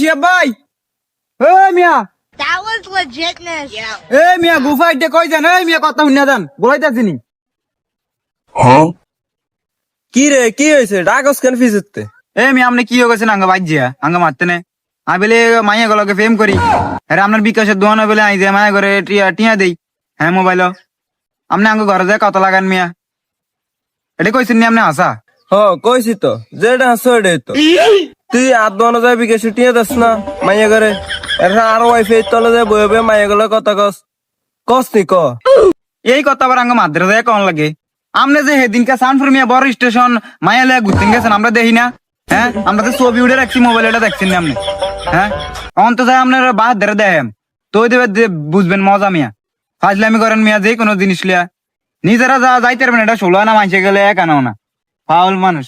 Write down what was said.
শিয়াব ভাই এ মিয়া। That was legitness. Yeah. এ মিয়া গুফা ইটে কই যান? এ মিয়া কথা শুনিয়া যান। বলাইতাছি নি। কি রে কি হয়েছে ডাকস কেন ফিজতে এ মিয়া আপনি কি হয়ে গেছেন আঙ্গা বাজ্যা? আঙ্গা মারতে নে। আমি বলে মাইয়া গুলোকে ফেম করি। আরে আপনার বিকাশের দোকানে বলে আই যে মায়া করে টিয়া টিয়া দেই। হ্যাঁ মোবাইল। আপনি আঙ্গ ঘরে যায় কত লাগান মিয়া। এটা কইছেন নি আপনি হাসা হ কইছি তো। যেটা হাসো এটাই তো। তুই আট দোয়ানো যায় বিকেশে টিয়ে দাস না মাইয়া করে আরও ওয়াইফাই তলে যায় বয়ে বয়ে মাইয়া গুলো কথা কস। কস নি, ক? এই কথা আবার আঙ্গ মাদ্রে যায় কন লাগে। আপনি যে সেদিনকে সানফুর মিয়া বড় স্টেশন মায়া লয়ে ঘুরতে গেছেন, আমরা দেখি না। হ্যাঁ? আমরা তো ছবি উঠে রাখছি মোবাইল এটা দেখছেন না আপনি হ্যাঁ? অন্ত যায় আপনার বাহাত ধরে দেয় তো দেবে বুঝবেন মজা মিয়া। ফাজলামি করেন মিয়া যে কোনো জিনিস লিয়া নিজেরা যা যাইতে পারবেন, এটা ষোলো না মাইসে গেলে একা নাও না ফাউল মানুষ।